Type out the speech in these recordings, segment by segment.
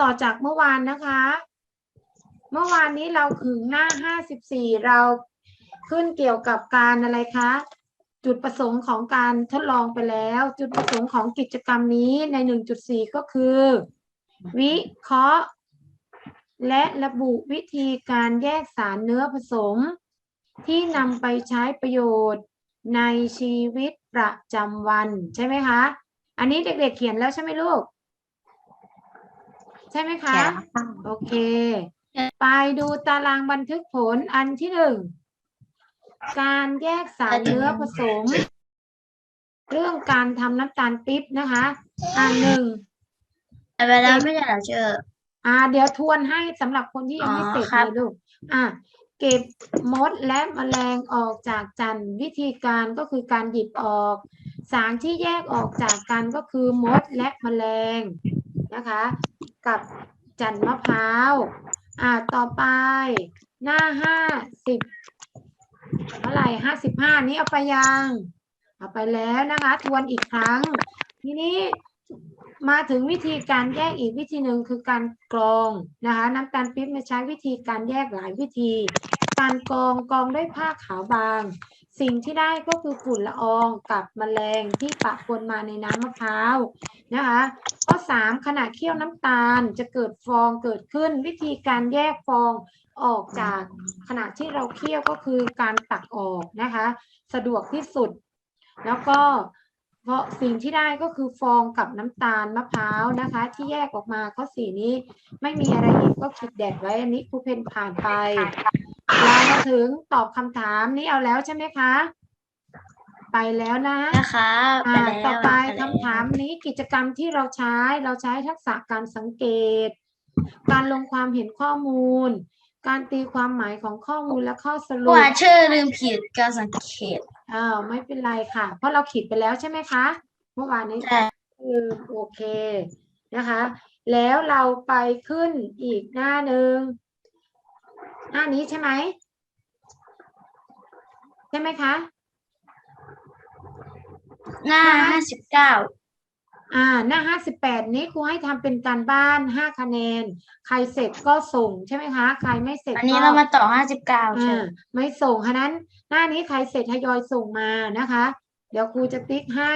ต่อจากเมื่อวานนะคะ เมื่อวานนี้เราถึงหน้าห้าสิบสี่เราขึ้นเกี่ยวกับการอะไรคะ จุดประสงค์ของการทดลองไปแล้ว จุดประสงค์ของกิจกรรมนี้ในหนึ่งจุดสี่ก็คือ วิเคราะห์ และระบุวิธีการแยกสารเนื้อผสม ที่นำไปใช้ประโยชน์ในชีวิตประจำวันใช่ไหมคะ อันนี้เด็กๆเขียนแล้วใช่ไหมลูก ช่ไหมคะ โอเค ไปดูตารางบันทึกผลอันที่หนึ่ง การแยกสารเนื้อผสม เรื่องการทำน้ำตาลปิ๊บนะคะ อันหนึ่งแต่เวลาไม่ได้เหรอเจออ่า เดี๋ยวทวนให้สำหรับคนที่ยังไม่อ๋อเสร็จครัเลบยลูก อะเก็บมดและแมลงออกจากจันทร์วิธีการก็คือการหยิบออก สารที่แยกออกจากกันก็คือมดและแมลงนะคะ กับจันมะพร้าว อ่า ต่อไป หน้าห้าสิบเท่าไหร่ห้าสิบห้านี้เอาไปยัง เอาไปแล้วนะคะ ทวนอีกครั้ง ทีนี้มาถึงวิธีการแยกอีกวิธีหนึ่งคือการกรองนะคะ น้ำตาลปี๊บมาใช้วิธีการแยกหลายวิธี การกรองกรองด้วยผ้าขาวบาง สิ่งที่ได้ก็คือฝุ่นละอองกับแมลงที่ปะปนมาในน้ำมะพร้าวนะคะข้อสามขณะเคี่ยวน้ำตาลจะเกิดฟองเกิดขึ้น วิธีการแยกฟองออกจากขณะที่เราเคี่ยวก็คือการตักออกนะคะ สะดวกที่สุด แล้วก็เพราะสิ่งที่ได้ก็คือฟองกับน้ำตาลมะพร้าวนะคะ ที่แยกออกมาข้อสี่นี้ไม่มีอะไรอีกก็คิดแดดไว้อันนี้ครูเพนผ่านไป มาถึงตอบคำถามนี้เอาแล้วใช่ไหมคะ ไปแล้วนะนะคะไปอ่าแล้วต่อไปแล้วคำถามนี้กิจกรรมที่เราใช้เราใช้ทักษะการสังเกต การลงความเห็นข้อมูล การตีความหมายของข้อมูลและข้อสรุว่าปชื่อลืมผิดการสังเกตอ้าวไม่เป็นไรค่ะ เพราะเราขีดไปแล้วใช่ไหมคะ เมื่อวานนี้ใช่คือโอเคนะคะ แล้วเราไปขึ้นอีกหน้าหนึ่งหน้านี้ใช่ไหม ใช่ไหมคะ หน้าห้าสิบเก้าอ่าหน้าห้าสิบแปดนี้ครูให้ทำเป็นการบ้านห้าคะแนน ใครเสร็จก็ส่งใช่ไหมคะ ใครไม่เสร็จอันนี้ก็ เรามาต่อห้าสิบเก้าใช่อ่าไม่ส่งฉะนั้น หน้านี้ใครเสร็จทยอยส่งมานะคะ เดี๋ยวครูจะติ๊กให้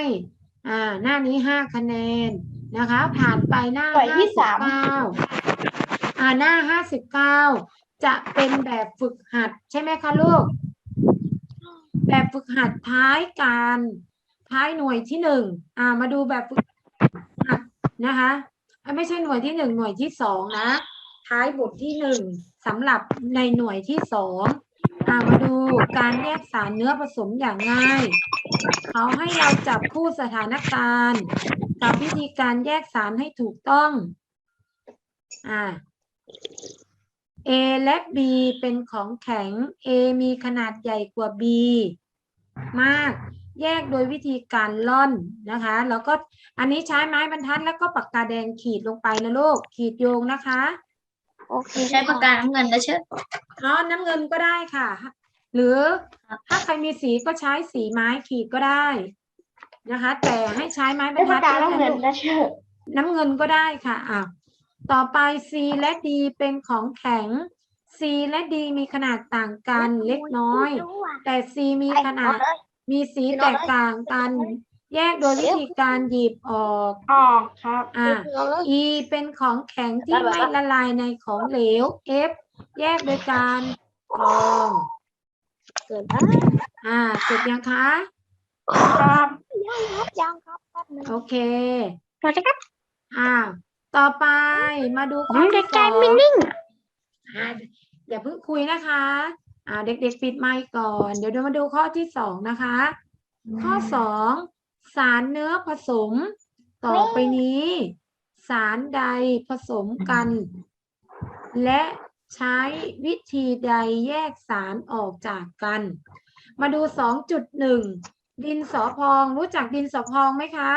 อ่า หน้านี้ห้าคะแนนนะคะ ผ่านไปหน้าปล่อยห้าที่สิบสาม เก้าอ่าหน้าห้าสิบเก้าจะเป็นแบบฝึกหัดใช่ไหมคะลูก แบบฝึกหัดท้ายการท้ายหน่วยที่หนึ่งอ่า มาดูแบบฝึกหัดนะคะไม่ใช่หน่วยที่หนึ่งหน่วยที่สองนะ ท้ายบทที่หนึ่งสำหรับในหน่วยที่สองอ่ามาดูการแยกสารเนื้อผสมอย่างง่าย เขาให้เราจับคู่สถานการณ์กับวิธีการแยกสารให้ถูกต้อง อ่า A และ B เป็นของแข็ง A มีขนาดใหญ่กว่า B มาก แยกโดยวิธีการล่อนนะคะ แล้วก็อันนี้ใช้ไม้บรรทัดแล้วก็ปากกาแดงขีดลงไปนะลูก ขีดโยงนะคะ โอเคใช้ปากกาน้ำเงินนะเชื่ออ๋อน้ำเงินก็ได้ค่ะ หรือครับถ้าใครมีสีก็ใช้สีไม้ขีดก็ได้นะคะ แต่ให้ใช้ไม้บรได้รทัปาดกกาแล้วน้ำกัเงินลูกนะเชื่อน้ำเงินก็ได้ค่ะอะ ต่อไป C และ D เป็นของแข็ง C และ D มีขนาดต่างกันเล็กน้อย แต่ C มีขนาดมีสีแตกต่างกัน แยกโดยวิธีการหยิบออกออกครับอะ E เป็นของแข็งที่ไม่ละลายในของเหลว F แยกโดยการกรองเกิดนะอ่าเสร็จยังคะครับยังครับยังครับแป๊บนึงโอเคเราจะครับอ่า ต่อไปมาดูข้อมันจะที่ใจสองไม่นิ่งอ่าอย่าเพิ่งคุยนะคะอ่าเด็กๆปิดไมค์ก่อน เดี๋ยวเรามาดูข้อที่สองนะคะ ข้อสองสารเนื้อผสม ต่อไปนี้ สารใดผสมกัน และใช้วิธีใดแยกสารออกจากกัน มาดูสองจุดหนึ่งดินสอพองรู้จักดินสอพองไหมคะ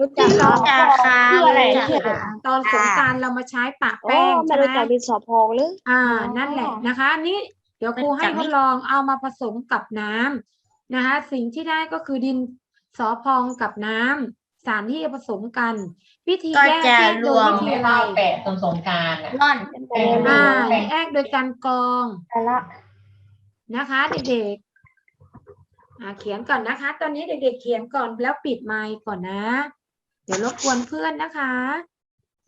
รู้จักที่เราจ้าค่ะคืออะไรจ้าคือค่ะตอนสงกรารเรามาใช้ปะโอ้แป้งไม่ใช่ไหมรู้จักดินสอพองหรือ อ่าอ๋อนั่นแหละนะคะอันนี้เดี๋ยวครูรู้จักให้ไหมทดลองเอามาผสมกับน้ำนะคะ สิ่งที่ได้ก็คือดินสอพองกับน้ำสารที่จะผสมกัน วิธีก็แยกจะแยกโดรยวมวิธีอะไรแปะตรงสงกรารอะ ร่อน อ่าแยกโดยการกรอง แต่ละนะคะเด็กๆอ่าเขียนก่อนนะคะ ตอนนี้เด็กๆเขียนก่อนแล้วปิดไมค์ก่อนนะ เดี๋ยวรบกวนเพื่อนนะคะ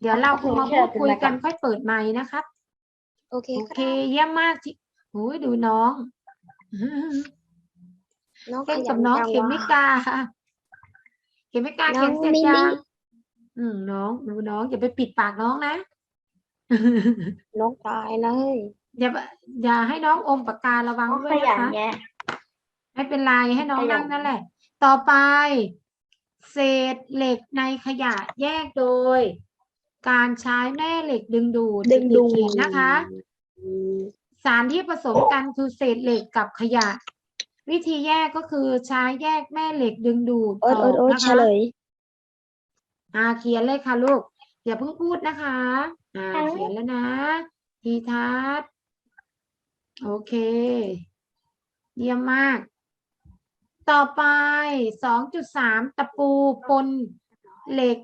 เดี๋ยวเรามาพูดคุยกันค่อยเปิดไมค์นะครับ โอเคโอคเครับเยี่ยมมากที่โอ้ยดูน้องน้องเล่นขยักับน้องจัเข็มวะมิกาค่ะเข็มมิกาน้องเขียนเสร็จมิยัมิงอืมน้องดูน้องอย่าไปปิดปากน้องนะ น้องตายเลยอย่าอย่าให้น้องอมปากการะวังน้องด้วขยยันะนคะแยะไม่เป็นไรให้น้องขยันนั่งนั่นแหละ ต่อไป เศษเหล็กในขยะแยกโดย การใช้แม่เหล็กดึงดูดดึงดูเขียนนะคะอืมสารที่ผสมกันคือเศษเหล็กกับขยะ วิธีแยกก็คือใช้แยกแม่เหล็กดึงดูดโอ๊อตอโอ๊ตกโอ๊ตนะเฉคะลย อ่าเขียนเลยค่ะลูกอย่าเพิ่งพูดนะคะ อ่าเขียนแล้วนะ ทีทัศน์โอเค เยี่ยมมาก ต่อไปสองจุดสามตะปูปนเหล็ก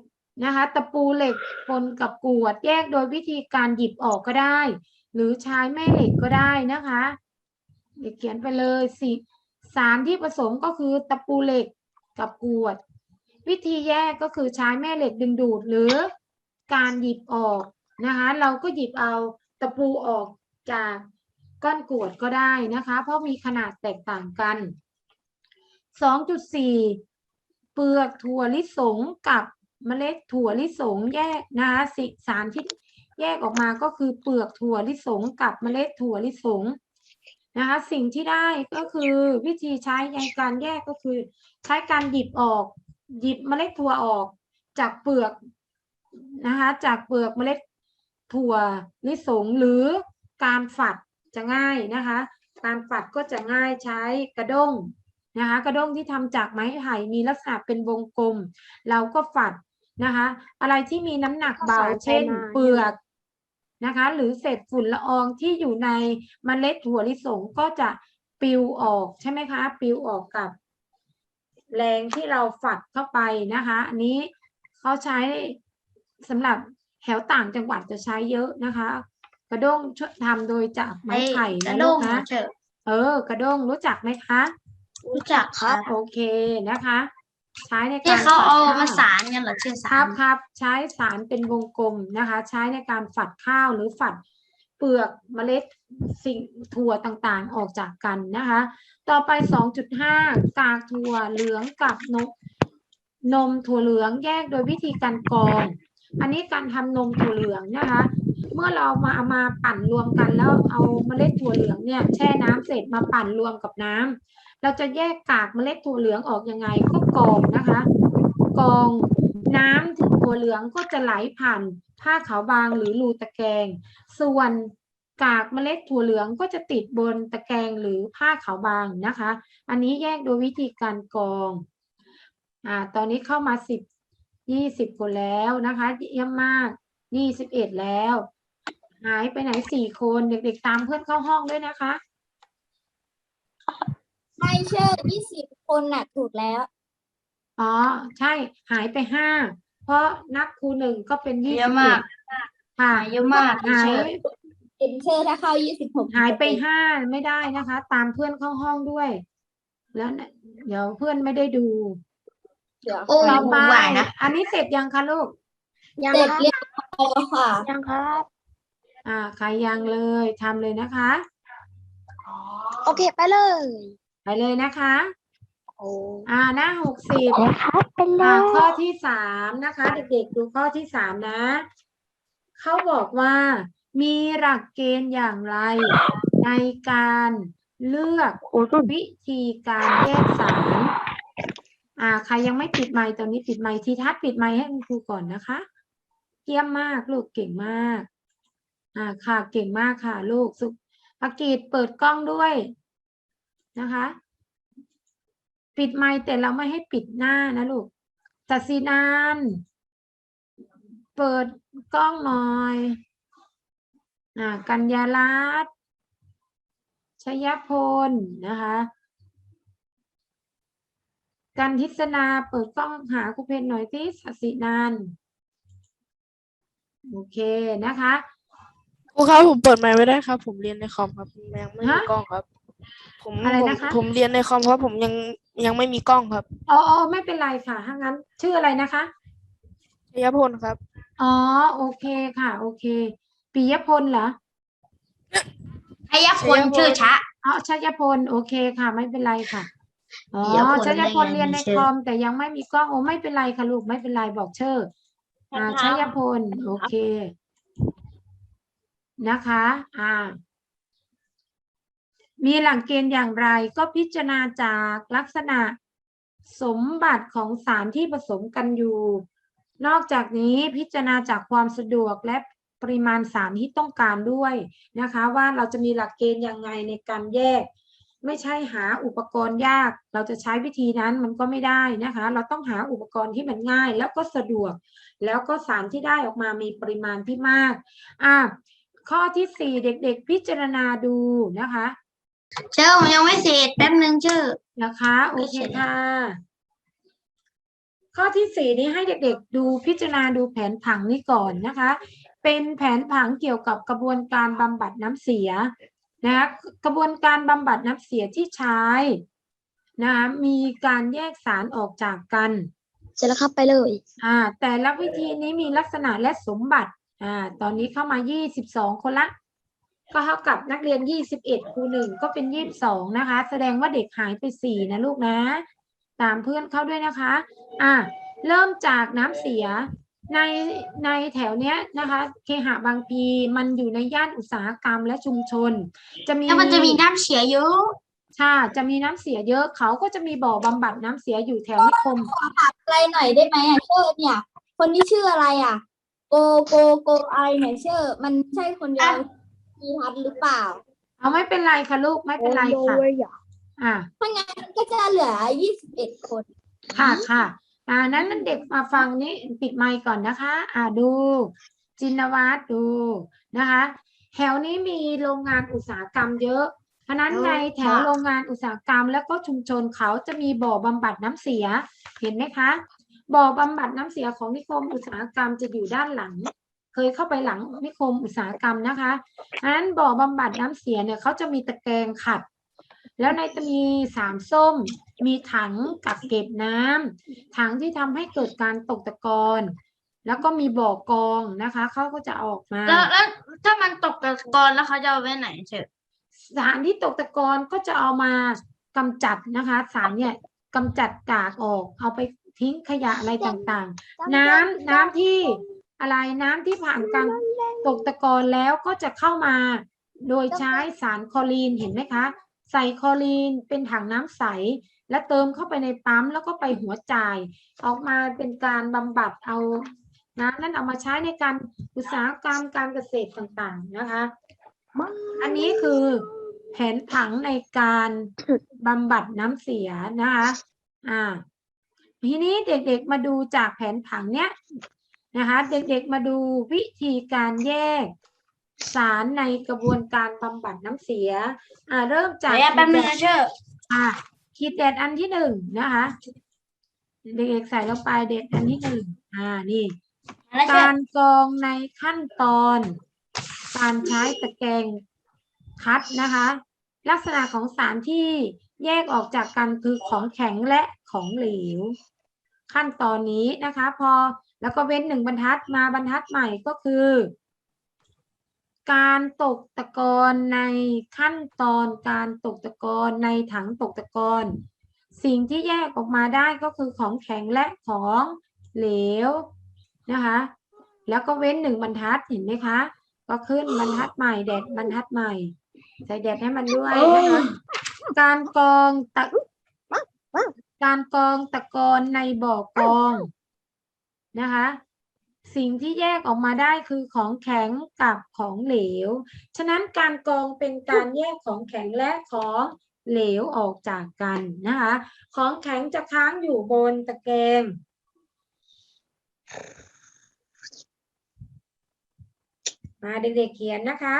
นะคะ ตะปูเหล็กปนกับกวด แยกโดยวิธีการหยิบออกก็ได้ หรือใช้แม่เหล็กก็ได้นะคะเดี๋ยวเขียนไปเลยสิสารที่ผสมก็คือตะปูเหล็กกับกวด วิธีแยกก็คือใช้แม่เหล็กดึงดูดหรือการหยิบออกนะคะ เราก็หยิบเอาตะปูออกจากก้อนกวดก็ได้นะคะ เพราะมีขนาดแตกต่างกัน 2.4 เปลือกถั่วลิสงกับเมล็ดถั่วลิสงแยกนะคะสิสารที่แยกออกมาก็คือเปลือกถั่วลิสงกับเมล็ดถั่วลิสงนะคะสิ่งที่ได้ก็คือวิธีใช้ในการแยกก็คือ ใช้การหยิบออก หยิบเมล็ดถั่วออก จากเปลือกนะคะจากเปลือกเมล็ดถั่วลิสงหรือการฝัดจะง่ายนะคะ การฝัดก็จะง่ายใช้กระด้ง นะคะกระด้งที่ทำจากไม้ไผ่มีลักษณะเป็นวงกลม เราก็ฝัดนะคะ อะไรที่มีน้ำหนักเบาข้าวสารเช่นไชน่าเปลือกนะคะ หรือเศษฝุ่นละอองที่อยู่ในเมล็ดถั่วลิสงก็จะปลิวออกใช่ไหมคะปลิวออกกับ แรงที่เราฝัดเข้าไปนะคะ อันนี้เขาใช้สำหรับแถวต่างจังหวัดจะใช้เยอะนะคะ กระด้งช่วยทำโดยจากไม้ไผ่กระนะด้ลูงกนะเฉยเออกระด้งรู้จักไหมคะ รู้จักครับ โอเคนะคะ ใช้ในที่การเขาฝัดเอาข้วมาสารกันเหรอชื่อคสารัรบครับ ใช้สารเป็นวงกลมนะคะ ใช้ในการฝัดข้าวหรือฝัดเปลือกเมล็ดสิ่งถั่วต่างๆออกจากกันนะคะ ต่อไป 2.5 กากถั่วเหลืองกับนมนมถั่วเหลืองแยกโดยวิธีการกรอง อันนี้การทำนมถั่วเหลืองนะคะ เมื่อเรามาเอามาปั่นรวมกันแล้วเอาเมล็ดถั่วเหลืองเนี่ยแช่น้ำเสร็จมาปั่นรวมกับน้ำ เราจะแยกกากเมล็ดถั่วเหลืองออกยังไงก็กองนะคะกองน้ำถึงถั่วเหลืองก็จะไหลผ่านผ้าขาวบางหรือรูตะแกรงส่วนกากเมล็ดถั่วเหลืองก็จะติดบนตะแกรงหรือผ้าขาวบางนะคะ อันนี้แยกโดยวิธีการกองอ่าตอนนี้เข้ามาสิบยี่สิบคนแล้วนะคะเยี่ยมมากยี่สิบเอ็ดแล้ว หายไปไหนสี่คนเด็กๆตามเพื่อนเข้าห้องด้วยนะคะ เชื่อยี่สิบคนน่ะถูกแล้ว อ๋อ ใช่หายไปห้าเพราะนับครูหนึ่งก็เป็นยี่เยสิอะบมาก ค่ะ เยอะมากหายเชื่อเอ็นเชอร์ถ้าเข้ายี่สิบหกหายไปห้าไม่ได้นะคะ ตามเพื่อนเข้าห้องด้วย แล้วนะเดี๋ยวเพื่อนไม่ได้ดูเดี๋ยวโอ้ต่อไปไหวนะ อันนี้เสร็จยังคะลูกยังเสร็จเรียบร้อยแล้วค่ะ ยังครับ อ่าใครยังเลยทำเลยนะคะ โอเค ไปเลย ไปเลยนะคะโอ้อ่าหน้าหกสิบครับเป็นเลอ่ายข้อที่สามนะคะ เด็กๆดูข้อที่สามนะ เขาบอกว่า มีหลักเกณฑ์อย่างไร ในการเลือกวิธีการแยกสาร อ่าใครยังไม่ปิดไมค์ตอนนี้ปิดไมค์ทีทัศน์ปิดไมค์ให้คุณครูก่อนนะคะเยี่ยมมากลูกเก่งมาก อ่าค่ะเก่งมากค่ะ ลูกสุภกิจเปิดกล้องด้วย นะคะ ปิดไมค์แต่เราไม่ให้ปิดหน้านะลูกสัสินานเปิดกล้องหน่อยอ่ากัญญาลัตน์ชยพลนะคะ กันทิศนาเปิดกล้องหาครูเพนหน่อยสิสสินันโอเคนะคะครูครับผมเปิดไมค์ไม่ได้ครับ ผมเรียนในคอมครับยังไม่มีฮะกล้องครับ ผมอะไรผมนะคะ ผมเรียนในคอมเพราะผมยังยังไม่มีกล้องครับอ๋ออ๋อไม่เป็นไรค่ะถ้างั้น ชื่ออะไรนะคะชยพลครับ อ๋อ โอเคค่ะ โอเคปิยพลเหรอพยาพลชื่อชะ อ๋อชัยพล โอเคค่ะ ไม่เป็นไรค่ะ อ๋อปิยพลชัยพลได้ไงเรียนในมีชื่อ คอมแต่ยังไม่มีกล้องโอ้ไม่เป็นไรค่ะลูกไม่เป็นไรบอกชื่ออ่าชัยพล โอเค นะคะ อ่า มีหลักเกณฑ์อย่างไรก็พิจารณาจากลักษณะสมบัติของสารที่ผสมกันอยู่ นอกจากนี้พิจารณาจากความสะดวกและปริมาณสารที่ต้องการด้วยนะคะ ว่าเราจะมีหลักเกณฑ์ยังไงในการแยก ไม่ใช่หาอุปกรณ์ยาก เราจะใช้วิธีนั้นมันก็ไม่ได้นะคะ เราต้องหาอุปกรณ์ที่มันง่าย แล้วก็สะดวก แล้วก็สารที่ได้ออกมามีปริมาณที่มากอะข้อที่สี่เด็กๆ พิจารณาดูนะคะ เชื่อผมยังไม่เสร็จแป๊บนึงชื่อ นะคะโอไม่เคใช่ค่ะ ข้อที่สี่นี้ให้เด็กๆ ดูพิจารณาดูแผนผังนี้ก่อนนะคะ เป็นแผนผังเกี่ยวกับกระบวนการบำบัดน้ำเสียนะคะกระบวนการบำบัดน้ำเสียที่ใช้นะคะมีการแยกสารออกจากกัน เสร็จแล้วครับไปเลย อ่าแต่ละวิธีนี้มีลักษณะและสมบัติอ่าตอนนี้เข้ามา 22 คนละ ก็เท่ากับนักเรียน 21ครูหนึ่งก็เป็น 22 นะคะ แสดงว่าเด็กหายไป 4 นะลูกนะ ตามเพื่อนเข้าด้วยนะคะ อ่าเริ่มจากน้ำเสีย ในในแถวเนี้ยนะคะ เคหะบางพีมันอยู่ในย่านอุตสาหกรรมและชุมชน จะมี แล้วมันจะมีน้ำเสียเยอะค่ะจะมีน้ำเสียเยอะเขาก็จะมีบ่อบำบัดน้ำเสียอยู่แถวนิคมอะไรหน่อยได้ไหมอะชื่อเนี่ย คนที่ชื่ออะไรอะ โกโกโกอะไรเนี่ยชื่อ มันใช่คนเดียว มีทัศน์หรือเปล่า เอาไม่เป็นไรค่ะลูกไม่เป็นไรค่ะอ่าถ้างั้นก็จะเหลือยี่สิบเอ็ดคน ค่ะค่ะ อ่านั้นเด็กมาฟังนี้ปิดไมค์ก่อนนะคะ อ่าดู จินวัตรดูนะคะแถวนี้มีโรงงานอุตสาหกรรมเยอะ เพราะฉะนั้นเยอะในแถวค่ะโรงงานอุตสาหกรรมแล้วก็ชุมชนเขาจะมีบ่อบำบัดน้ำเสีย เห็นไหมคะ บ่อบำบัดน้ำเสียของนิคมอุตสาหกรรมจะอยู่ด้านหลัง เคยเข้าไปหลังนิคมอุตสาหกรรมนะคะเพราะฉะนั้นบ่อบำบัดน้ำเสียเนี่ยเขาจะมีตะแกรงขัด แล้วในจะมีสามส้ม มีถังกักเก็บน้ำถังที่ทำให้เกิดการตกตะกอนแล้วก็มีบ่อกองนะคะเขาก็จะเอาออกมา แล้วแล้วถ้ามันตกตะกอนแล้วเขาจะเอาไว้ไหนเชื่อสารที่ตกตะกอนก็จะเอามากำจัดนะคะ สารเนี่ยกำจัดกากออก เอาไปทิ้งขยะอะไรต่างๆ น้ำน้ำที่ อะไรน้ำที่ผ่านการตกตะกอนแล้วก็จะเข้ามา โดยใช้สารคลอรีนเห็นไหมคะ ใส่คลอรีนเป็นถังน้ำใส และเติมเข้าไปในปั๊มแล้วก็ไปหัวจ่าย ออกมาเป็นการบำบัดเอาน้ำนั้นเอามาใช้ในการอุตสาหกรรมการเกษตรต่างๆนะคะ อันนี้คือแผนผังในการบำบัดน้ำเสียนะคะ อ่า ทีนี้เด็กๆมาดูจากแผนผังเนี้ย นะคะเด็กๆมาดูวิธีการแยกสารในกระบวนการบำบัดน้ำเสีย อ่าเริ่มจากเดี๋ยวแป๊บนึงนะเชื่ออ่าขีดเด็ดอันที่หนึ่งนะคะ เด็กๆใส่ลงไปเด็ดอันที่หนึ่งอ่านี่แล้วเชื่อการกรองในขั้นตอน การใช้ตะแกรงคัดนะคะ ลักษณะของสารที่แยกออกจากกันคือของแข็งและของเหลว ขั้นตอนนี้นะคะ พอ แล้วก็เว้นหนึ่งบรรทัดมาบรรทัดใหม่ก็คือ การตกตะกอนในขั้นตอนการตกตะกอนในถังตกตะกอนสิ่งที่แยกออกมาได้ก็คือของแข็งและของเหลวนะคะ แล้วก็เว้นหนึ่งบรรทัดเห็นไหมคะ ก็ขึ้นบรรทัดใหม่แดดบรรทัดใหม่ ใส่แดดให้มันด้วยนะคะการกรองตะการกรองตะกอนในบ่อกรอง นะคะ สิ่งที่แยกออกมาได้คือของแข็งกับของเหลว ฉะนั้นการกรองเป็นการแยกของแข็งและของเหลวออกจากกันนะคะ ของแข็งจะค้างอยู่บนตะแกรงมาเด็กๆเขียนนะคะ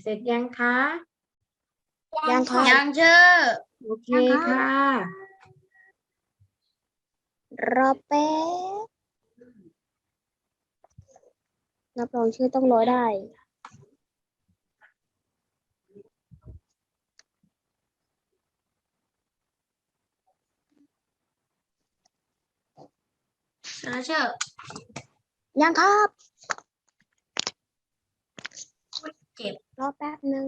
เสร็ จยังคะยังค่ะ ยังเชื่อโอเคค่ะรอแป๊บนับรองชื่อต้องรอได้ นะเชื่อยังครับ เจ็บ รอแป๊บนึง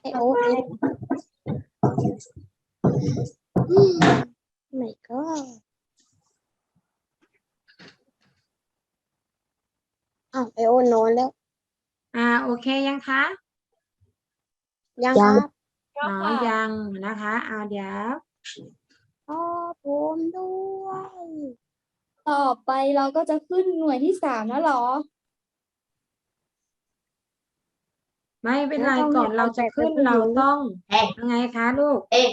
ไอโอ๊ตไม่ก็อ้าวไอโอนอนแล้ว อ่าโอเคยังคะยังครับอ๋อยังนะคะอ่าเดี๋ยวอ๋อผมด้วย ต่อไปเราก็จะขึ้นหน่วยที่สามแล้วเหรอ ไม่เป็นไรไม่ต้องก่อนเรียนเราจะเอาแต่ขึ้นเป็นผู้เราหญิงต้องเอ๊ะยังไงคะลูก เอ๊ะ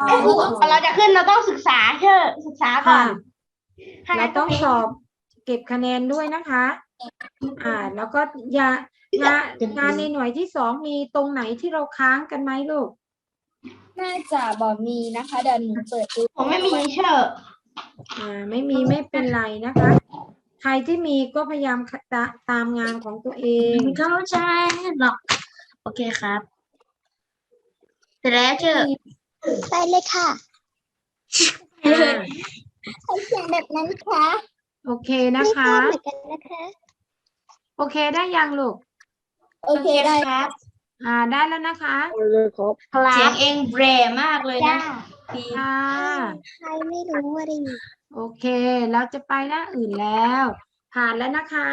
อ๋อเราจะขึ้นเราต้องศึกษาเชื่อศึกษาก่อค่ะนเราต้องสอบเก็บคะแนนด้วยนะคะ อ่า แล้วก็อย่างานงานในหน่วยที่สองมีตรงไหนที่เราค้างกันไหมลูก น่าจะบอกมีนะคะเดี๋ยวหนูเปิดดูผมไม่มีเชื่ออ่า ไม่มีไม่เป็นไรนะคะ ใครที่มีก็พยายามตะตามงานของตัวเอง เข้าใจหรอก โอเคครับเสร็จแล้วเชื่อไปเลยค่ะอ่าใช้เสียงแบบนั้นค่ะโอเคนะคะเหมือนกันนะคะ โอเคได้ยังลูก โอเคได้ครับ อ่าได้แล้วนะคะเลยครับเสียงเองแบรมากเลยนะดีค่ะใครไม่รู้ว่าได้ยินโอเค เราจะไปหน้าอื่นแล้ว ผ่านแล้วนะคะ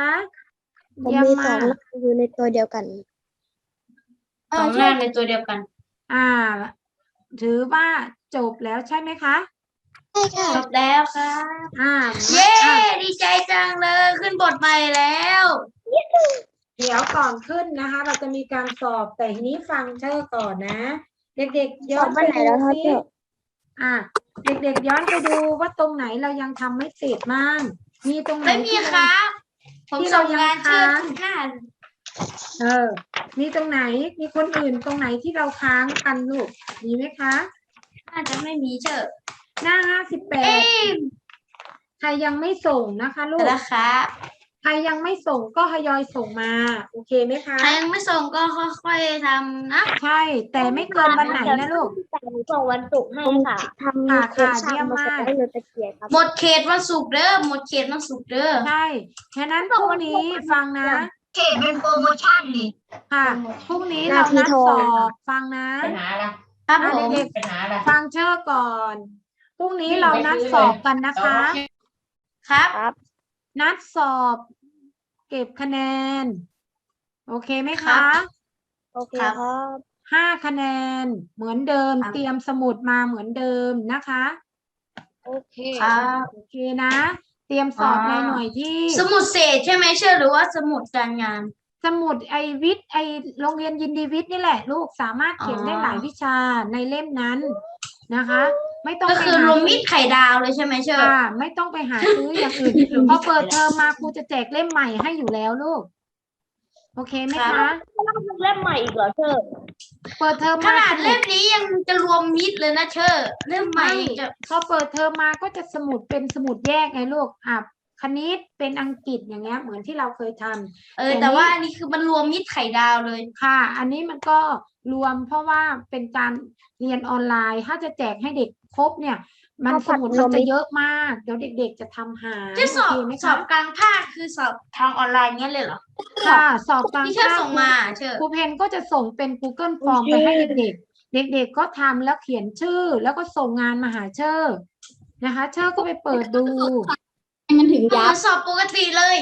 ผมเยี่ยมมีสมาองกหน้าอยู่ในตัวเดียวกัน สองหน้าในตัวเดียวกัน อ่า ถือว่าจบแล้วใช่ไหมคะ ใช่ค่ะจบแล้วครับ อ่าเย้อะดีใจจังเลยขึ้นบทใหม่แล้ว เดี๋ยวก่อนขึ้นนะคะ เราจะมีการสอบแต่ทีนี้ฟังเชอร์ก่อนนะ เด็กๆย้อนสอบไปวันไหนดูแล้วคะซิเชอร์อ่าเด็กๆย้อนไปดูว่าตรงไหนเรายังทำไม่เสร็จมั่งมีตรงไหนไม่มีที่คเรารับ ผมที่ส่เรางยังงานเชื่อค้างทุกหน้า เออ มีตรงไหน มีคนอื่นตรงไหนที่เราค้างกันลูก มีไหมคะ น่าจะไม่มีเชื่อหน้าห้าสิบแปเอ้ดยใครยังไม่ส่งนะคะลูเสร็จกแล้วครับใครยังไม่ส่งก็ทยอยส่งมา โอเคไหมคะ ใครยังไม่ส่งก็ค่อยๆทำนะ ใช่ แต่ไม่เกินวันไหนนะลูก ส่งวันศุกร์ให้ค่ะทำค่ะโครงค่ะสร้างเยี่ยมมาสมากได้เลยตะเกียบครับหมดเขตวันศุกร์เด้อ หมดเขตวันศุกร์เด้อ ใช่ฉะนั้นพรุ่งนี้ฟังนะ เขตเป็นโปรโมชั่นนี่ค่ะพรุ่งนี้เรานัดสอบฟังนะครับอะผมเด็กๆฟังเชื่อก่อนพรุ่งนี้เรานัดสอบกันนะคะ ครับครับนัดสอบ เก็บคะแนน โอเคไหมครัคะบโอเคครับครับห้าคะแนนเหมือนเดิมครับเตรียมสมุดมาเหมือนเดิมนะคะ โอเคครับโอเคนะ เตรียมสอบอ่าในหน่วยที่ สมุดเศษใช่ไหมเชื่อหรือว่าสมุดการงาน สมุดไอวิทย์ไอโรงเรียนยินดีวิทย์นี่แหละ ลูกสามารถเขียนได้อ๋อหลายวิชาในเล่มนั้นนะคะ ไม่ต้องก็ไปคือหารวมมิตรไข่ดาวเลยใช่ไหมเชื่อค่ะไม่ต้องไปหาซื้ออย่างอื่นพอเปิดเทอมมาครูจะแจกเล่มใหม่ให้อยู่แล้วลูก โอเคไหมครัคะบเล่มใหม่อีกเหรอเชอร์ เปิดเทอมขมานาดสมุเล่ดมนี้ยังจะรวมมิตรเลยนะเชื่อเล่มใหม่ไม่จะพอเปิดเทอมมาก็จะสมุดเป็นสมุดแยกไงลูกอะคณิตเป็นอังกฤษอย่างเงี้ยเหมือนที่เราเคยทำ เออ แต่แต่นี่ว่าอันนี้คือมันรวมมิตรไข่ดาวเลย ค่ะ อันนี้มันก็รวมเพราะว่าเป็นการเรียนออนไลน์ ถ้าจะแจกให้เด็กครบเนี่ย มันเอาสผัดมุดรมัวนมมิจะตรเยอะมาก เดี๋ยวเด็ก ๆ จะทำหายจะสอบโเคไหมสอคะบกลางภาคคือสอบทางออนไลน์เงี้ยเลยเหรอ ค่ะ สอบกลางที่เชื่อภาคส่งมาเชื่อครูเพนก็จะส่งเป็น Google Form ไปให้เด็กๆเด็ก ๆ ก็ทำแล้วเขียนชื่อ แล้วก็ส่งงานมาหาเชอร์นะคะ เชอร์ก็ไปเปิดดูมันถึงเหมืยัอบนสอบปกติเลย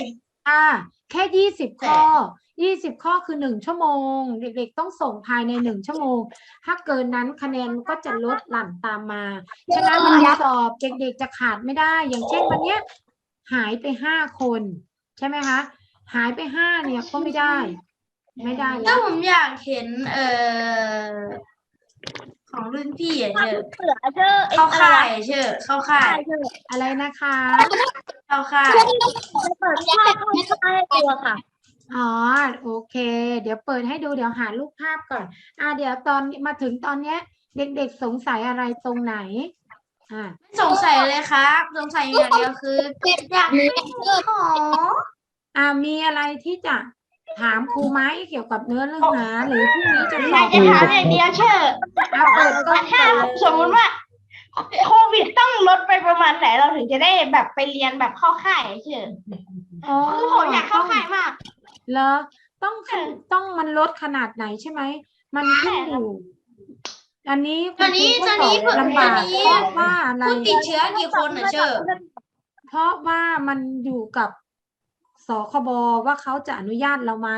อ่า แค่ยี่สิบแต่ข้อ ยี่สิบข้อคือหนึ่งชั่วโมง เด็กๆ ต้องส่งภายในหนึ่งชั่วโมง ถ้าเกินนั้นคะแนนมันก็จะลดหลั่นตามมา ฉะนั้นวันสอบเด็กๆ จะขาดไม่ได้ อย่างเช่นวันเนี้ยหายไปห้าคน ใช่ไหมคะ หายไปห้าเนี่ยก็ไม่ได้ ไม่ได้ก็แล้วผมอยากเห็นเอ่อของรุ่นพี่อะเชื่อเสือเชอร์เข้าค่ายอะเชื่อเข้าค่ายอะไรนะคะ เข้าค่ายเปิดค่ายไม่ค่ายตัวค่ะ อ๋อโอเค เดี๋ยวเปิดให้ดูเดี๋ยวหารูปภาพก่อน อ่าเดี๋ยวตอนมาถึงตอนเนี้ย เด็กๆสงสัยอะไรตรงไหนอ่าสงสัยเลยครับ สงสัยอย่างเดียวคืออยากนี้เชื่อขออ่ามีอะไรที่จะถามครูไหมเกี่ยวกับเนื้อเรื่องหาหรือพรุ่งนี้จะสออยากบจะถามอย่างเดียวเชื่ออะเปิดกล้องถ้าก่อนเลยสมมุติว่าโควิดต้องลดไปประมาณไหนเราถึงจะได้แบบไปเรียนแบบเข้าค่ายเชื่ออ๋อคือผมอยากเข้าค่ายมาก เหรอต้องขนเออต้องมันลดขนาดไหนใช่ไหม มันขึ้นอยู่ อันนี้ตอนนี้คุณตอนครูนี้ก็สลำบากตอนนี้เพราะว่าอะไรผู้ติดเชื้อกี่คนนะเชื่อเพราะว่ามันอยู่กับสคบว่าเขาจะอนุญาตเราไหม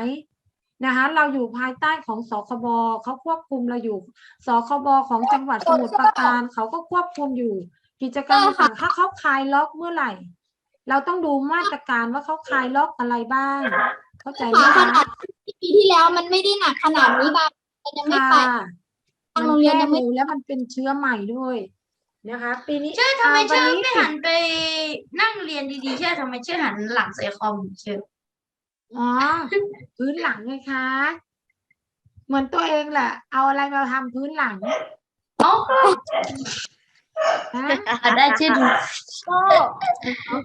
นะคะเราอยู่ภายใต้ของสคบเขาควบคุมเราอยู่สคบของจังหวัดสมุทรปราการเขาก็ควบคุมอยู่ กิจกรรมต่างๆถ้าเขาคลายล็อกเมื่อไหร่ เราต้องดูมาตรการว่าเขาคลายล็อกอะไรบ้าง เข้าใจไหมขคะนาดปีที่แล้วมันไม่ได้หนักขนาดนี้บางคนยังไม่ค่ะไปมันโรงเรียแค่นยังไม่เร็วแล้วมันเป็นเชื้อใหม่ด้วยนะคะ ปีนี้เชื่อทำไมอ่าเชื่อวันนี้ไม่หันไปนั่งเรียนดีๆเชื่อทำไมเชื่อหันหลังใส่คอมเชื่ออ๋อพื้นหลังไงคะ เหมือนตัวเองแหละ เอาอะไรมาทำพื้นหลังเอ้าฮะได้ชื่อดู โอเค